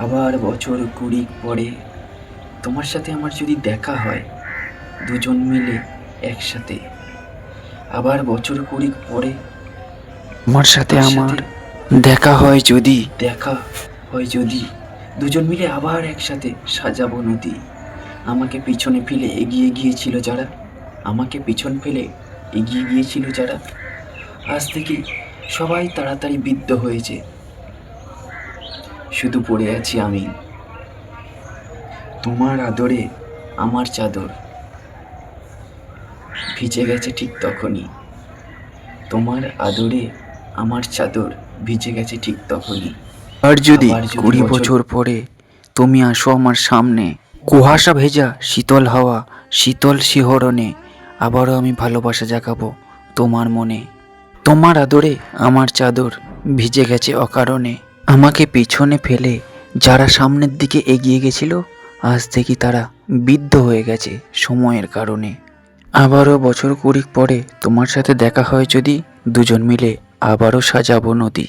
আবার বছর কুড়ি পরে তোমার সাথে আমার যদি দেখা হয় দুজন মিলে একসাথে। আবার বছর কুড়ি পরে তোমার সাথে আমার দেখা হয় যদি? দেখা হয় যদি দুজন মিলে আবার একসাথে সাজাবো নদী। আমাকে পিছনে ফেলে এগিয়ে গিয়েছিল যারা আমাকে পিছন ফেলে এগিয়ে গিয়েছিল যারা। আজ থেকে সবাই তাড়াতাড়ি বিদ্ধ হয়েছে। শুধু পড়ে আছি আমি। তোমার আদরে আমার চাদর। ভিজে গেছে ঠিক তখনই। তোমার আদরে আমার চাদর ভিজে গেছে ঠিক তখনই। আর যদি কুড়ি বছর- পরে তুমি আসো আমার সামনে কুয়াশা ভেজা শীতল হাওয়া শীতল শিহরণে আবারও আমি ভালোবাসা জাগাবো তোমার মনে। তোমার আদরে আমার চাদর ভিজে গেছে অকারণে। আমাকে পেছনে ফেলে যারা সামনের দিকে এগিয়ে গেছিল, আজ থেকে তারা বিদ্ধ হয়ে গেছে সময়ের কারণে। আবারও বছর কুড়ি পরে তোমার সাথে দেখা হয় যদি দুজন মিলে আবারও সাজাবো নদী।